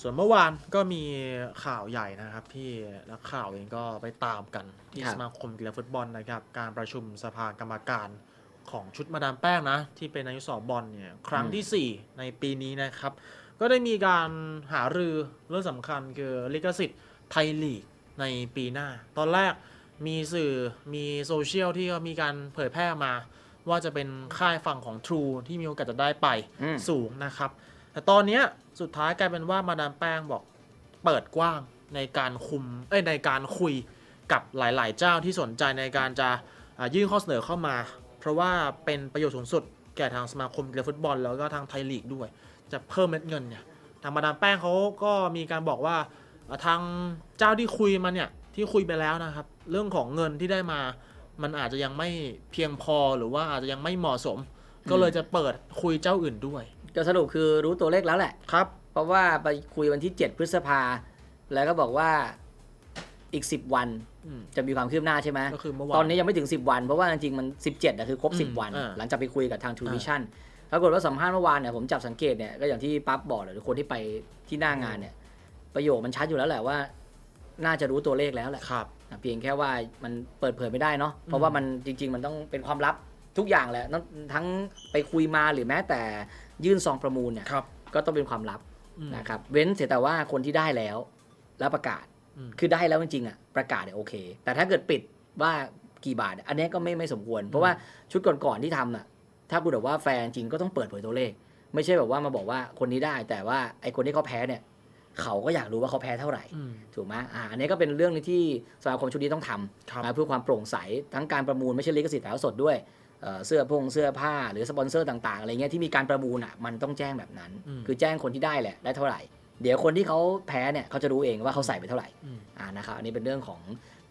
ส่วนเมื่อวานก็มีข่าวใหญ่นะครับ ที่นักข่าวเองก็ไปตามกัน ที่ครับสมาคมกีฬาฟุตบอลนะครับ การประชุมสภากรรมการของชุดมาดามแป้งนะ ที่เป็นนายกสอบอลเนี่ยครั้งทีสี่ 4 ในปีนี้นะครับ ก็ได้มีการหารือเรื่องสำคัญคือลิขสิทธิ์ไทยลีกในปีหน้า ตอนแรกมีสื่อมีโซเชียลที่ก็มีการเผยแพร่มา ว่าจะเป็นค่ายฝั่งของ True ที่มีโอกาสจะได้ไปอืมสูงนะครับ แต่ตอนเนี้ย สุดท้ายกลายเป็นว่ามาดามแป้งบอกเปิดกว้างในการคุมเอ้ยในการคุยกับหลายๆ เจ้าที่สนใจในการจะอ่ายื่นข้อเสนอเข้ามา เพราะว่าเป็นประโยชน์สูงสุดแก่ทางสมาคมกีฬาฟุตบอล แล้วก็ทางไทยลีกด้วย จะเพิ่มเม็ดเงินเนี่ยทางมาดามแป้งเขาก็มีการบอกว่าอ่าทางเจ้าที่คุยมาเนี่ยที่คุยไปแล้วนะครับ เรื่องของเงินที่ได้มา มันอาจจะยังไม่เพียงพอหรือว่าอาจจะยังไม่เหมาะสม ก็เลยจะเปิดคุยเจ้าอื่นด้วย ก็สรุปคือรู้ตัวเลขแล้วแหละครับเพ ราะว่าไปคุยวันที่ 7 พฤษภา แล้วก็บอกว่าอีก 10 วันอืมจะมีความคืบหน้าใช่ไหมก็คือเมื่อวานตอนนี้ยังไม่ถึง 10 วัน เพราะว่าจริงๆมัน 17นะคือครบอืม10 วันอ่าหลังจากไปคุยกับทางทูวิชั่นปรากฏว่าสัมภาษณ์เมื่อวานเนี่ยผมจับสังเกตเนี่ยก็อย่างที่ปั๊บบอกเลยหรือคนที่ไปที่หน้างานเนี่ย ประโยคมันชัดอยู่แล้วแหละว่า น่าจะรู้ตัวเลขแล้วแหละครับนะเพียงแค่ว่ามันเปิดเผยไม่ได้เนาะเพราะว่ามันจริง ๆ มันต้องเป็นความลับทุกอย่างแหละทั้งทั้งไปคุยมาหรือแม้แต่ยื่นซองประมูลเนี่ยครับก็ต้องเป็นความลับอืม นะครับ เว้นเสียแต่ว่าคนที่ได้แล้ว แล้วประกาศอืมคือได้แล้วจริงๆอะประกาศเนี่ยโอเค แต่ถ้าเกิดปิดว่ากี่บาท อันนี้ก็ไม่ไม่สมควร เพราะว่าชุดก่อนๆที่ทำอะ ถ้าคุณบอกว่าแฟนจริงก็ต้องเปิดเผยตัวเลข ไม่ใช่แบบว่ามาบอกว่าคนนี้ได้ แต่ว่าไอ้คนที่เขาแพ้เนี่ย เขาก็อยากรู้ว่าเขาแพ้เท่าไหร่อืมถูกไหมอ่าอันนี้ก็เป็นเรื่องที่สมาคมชุดนี้ต้องทครับำนะเพื่อความโปร่งใสทั้งการประมูลไม่ใช่ลิขสิทธิ์ถ่ายทอดสดด้วย เอ่อเสื้อพงเสื้อผ้าหรือสปอนเซอร์ต่างๆอะไรเงี้ยที่มีการประมูลอะมันต้องแจ้งแบบนั้นอืมคือแจ้งคนที่ได้แหละได้เท่าไหร่ เดี๋ยวคนที่เขาแพ้เนี่ยเขาจะรู้เองว่าเขาใส่ไปเท่าไหร่อืมอ่านะครับอันนี้เป็นเรื่องของ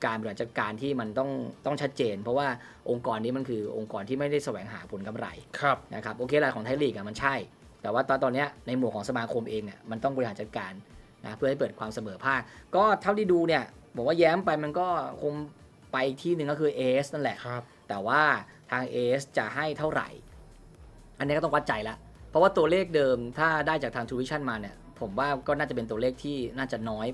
การบริหารจัดการที่มันต้องต้องชัดเจน เพราะว่าองค์กรนี้มันคือองค์กรที่ไม่ได้แสวงหาผลกำไรครับนะครับโอเคแหละของไทยลีกอะมันใช่ แต่ว่าตอนตอนเนี้ยในหมวดของสมาคมเองเนี่ยมันต้องบริหารจัดการนะเพื่อให้เปิดความเสมอภาคก็เท่าที่ดูเนี่ยบอกว่าแย้มไปมันก็คงไปอีกที่หนึ่งก็คือเอสนั่นแหละครับแต่ว่า ทางเอสจะให้เท่าไหร่ อันนี้ก็ต้องวัดใจละ เพราะว่าตัวเลขเดิมถ้าได้จากทางทูวิชั่นมาเนี่ย ผมว่าก็น่าจะเป็นตัวเลขที่น่าจะน้อย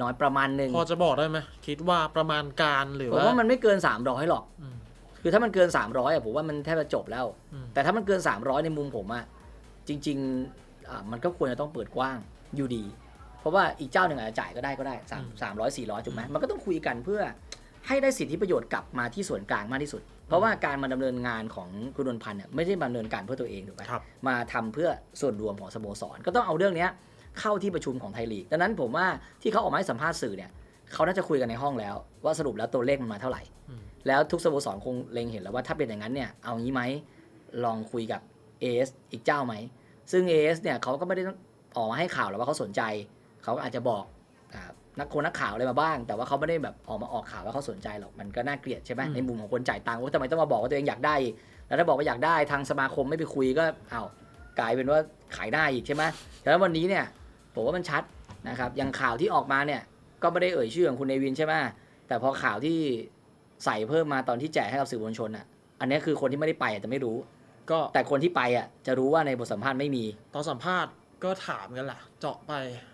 น้อยประมาณหนึ่งพอจะบอกได้ไหมคิดว่าประมาณการหรือผมว่าว่ามันไม่เกิน 300 หรอกอืมคือถ้ามันเกิน 300อะผมว่ามันแทบจะจบแล้วอืมแต่ถ้ามันเกิน 300 ในมุมผมอะจริงๆอะมันก็ควรจะต้องเปิดกว้างอยู่ดี เพราะว่าอีกเจ้าหนึ่งอาจจะจ่ายก็ได้ก็ได้สามสามร้อยสี่ร้อยถูกไหมมันก็ต้องคุยกันเพื่อให้ได้สิทธิประโยชน์กลับมาที่ส่วนกลางมากที่สุด เพราะว่าการมาดำเนินงานของคุณนนท์พันธ์เนี่ยไม่ได้มาดำเนินการเพื่อตัวเองถูกไหมครับมาทำเพื่อส่วนรวมของสโมสร ก็ต้องเอาเรื่องเนี้ยเข้าที่ประชุมของไทยลีกดังนั้นผมว่าที่เขาออกมาให้สัมภาษณ์สื่อเนี่ยเขาน่าจะคุยกันในห้องแล้ว ว่าสรุปแล้วตัวเลขมันมาเท่าไหร่อืมแล้วทุกสโมสรคงเล็งเห็นแล้วว่าถ้าเป็นอย่างนั้นเนี่ยเอางี้ไหมลองคุยกับ AS อีกเจ้าไหม ซึ่ง AS เนี่ยเขาก็ไม่ได้ออกมาให้ข่าวหรอกว่าเขาสนใจ เขาอาจจะบอกอ่า นักโคนนักข่าวอะไรมาบ้าง แต่ว่าเขาไม่ได้แบบออกมาออกข่าวว่าเขาสนใจหรอกมันก็น่าเกลียดใช่ไหมอืมในมุมของคนจ่ายตังค์ว่าทำไมต้องมาบอกว่าตัวเองอยากได้อีกแล้วถ้าบอกว่าอยากได้ทางสมาคมไม่ไปคุยก็เอากลายเป็นว่าขายได้อีกใช่ไหมแล้ววันนี้เนี่ยผมว่ามันชัดนะครับอย่างข่าวที่ออกมาเนี่ยก็ไม่ได้เอ่ยชื่อของคุณเนวินใช่ไหมแต่พอข่าวที่ใส่เพิ่มมาตอนที่แจกให้กับสื่อมวลชนอะ อันนี้คือคนที่ไม่ได้ไปอาจจะไม่รู้ ก็แต่คนที่ไปอะจะรู้ว่าในบทสัมภาษณ์ไม่มี ตอนสัมภาษณ์ก็ถามกันแหละเจาะไป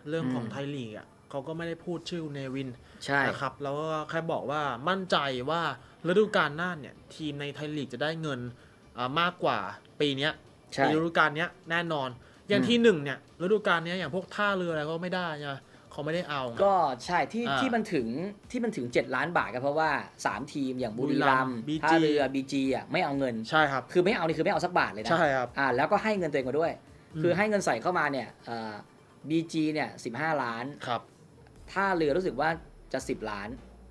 เรื่องของอืมไทยลีกอะ เขาก็ไม่ได้พูดชื่อเนวินใช่นะครับแล้วก็แค่บอกว่ามั่นใจว่าฤดูกาลหน้าเนี่ย ทีมในไทยลีกจะได้เงินอ่ามากกว่าปีเนี้ยใช่ในฤดูกาลเนี้ยแน่นอน อย่างอืมที่หนึ่งเนี่ยฤดูกาลเนี้ยอย่างพวกท่าเรืออะไรก็ไม่ได้นะเขาไม่ได้เอาไงก็ใช่ที่อ่าที่มันถึงที่มันถึง 7 ล้านบาทก็เพราะว่า 3 ทีมอย่างบุรีรัมย์บุรีรัมย์ BG ท่าเรือบีจีอะไม่เอาเงินใช่ครับคือไม่เอานี่คือไม่เอาสักบาทเลยนะใช่ครับอ่าแล้วก็ให้เงินตัวเองมาด้วยอืมคือให้เงินใส่เข้ามาเนี่ยบีจีเนี่ยสิบห้าล้านครับ ท่าเรือรู้สึกว่าจะ 10 ล้าน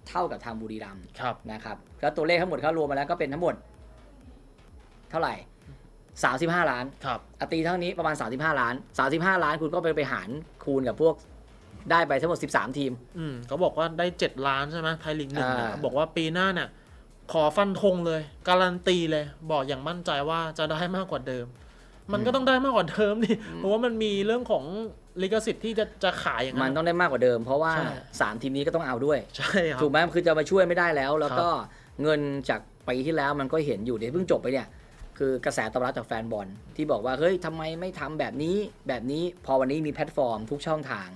เท่ากับทางบุรีรัมย์ครับ นะครับแล้วตัวเลขทั้งหมดเขารวมมาแล้วก็เป็นทั้งหมด เท่าไหร่ 35 ล้านครับอะตีเท่านี้ประมาณ 35 ล้าน 35 ล้านคุณก็ไปไปหารคูณกับพวกได้ไปทั้งหมด 13 ทีม อืมเขาบอกว่าได้เจ็ดล้านใช่ไหมไทยลีกหนึ่งเนี่ยอ่า บอกว่าปีหน้าเนี่ยขอฟันธงเลย การันตีเลย บอกอย่างมั่นใจว่าจะได้มากกว่าเดิม มันก็ต้องได้มากกว่าเดิมดิเพราะว่ามันมีเรื่องของ ลิขสิทธิ์ที่จะจะขายอย่างมันนั้นต้องได้มากกว่าเดิม เพราะว่าใช่3ทีมนี้ก็ต้องเอาด้วย ใช่ครับ ถูกไหมคือจะมาช่วยไม่ได้แล้ว แล้วครับก็เงินจากปีที่แล้วมันก็เห็นอยู่เดี๋ยวเพิ่งจบไปเนี่ย คือกระแสตอบรับจากแฟนบอลที่บอกว่าเฮ้ยทำไมไม่ทำแบบนี้แบบนี้พอวันนี้มีแพลตฟอร์มทุกช่องทาง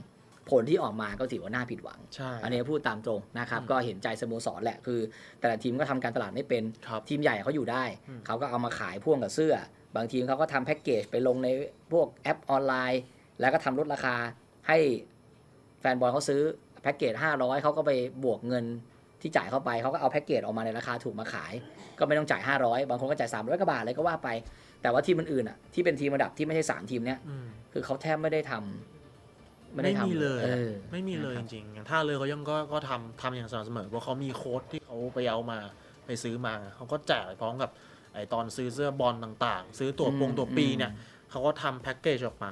ผลที่ออกมาก็ถือว่าน่าผิดหวังใช่อันนี้พูดตามตรงนะครับอืมก็เห็นใจสโมสรแหละคือ แต่ละทีมก็ทำการตลาดไม่เป็นครับทีมใหญ่เขาอยู่ได้อืมเขาก็เอามาขายพ่วงกับเสื้อ บางทีมเขาก็ทำแพ็กเกจไปลงในพวกแอปออนไลน์ แล้วก็ทำลดราคาให้แฟนบอลเขาซื้อแพ็กเกจ500เขาก็ไปบวกเงินที่จ่ายเข้าไปเขาก็เอาแพ็กเกจออกมาในราคาถูกมาขาย ก็ไม่ต้องจ่าย 500 บางคนก็จ่าย300กว่าบาทอะไรก็ว่าไป แต่ว่าทีมอื่นๆอะที่เป็นทีมระดับที่ไม่ใช่สามทีมเนี้ยอืมคือเขาแทบไม่ได้ทำไม่ได้ไม่ทำมีเลยออไม่มีเลยนะคจรับริงๆอย่างท่าเรือเขายังก็ก็ทำทำอย่างสม่ำเสมอเพราะเขามีโค้ดที่เขาไปเอามาไปซื้อมาเขาก็แจกพร้อมกับไอตอนซื้อเสื้อบอลต่างๆ ซื้อตั๋วปงอืมตัวปีอืมเนี่ยเขาก็ทำแพ็กเกจออกมา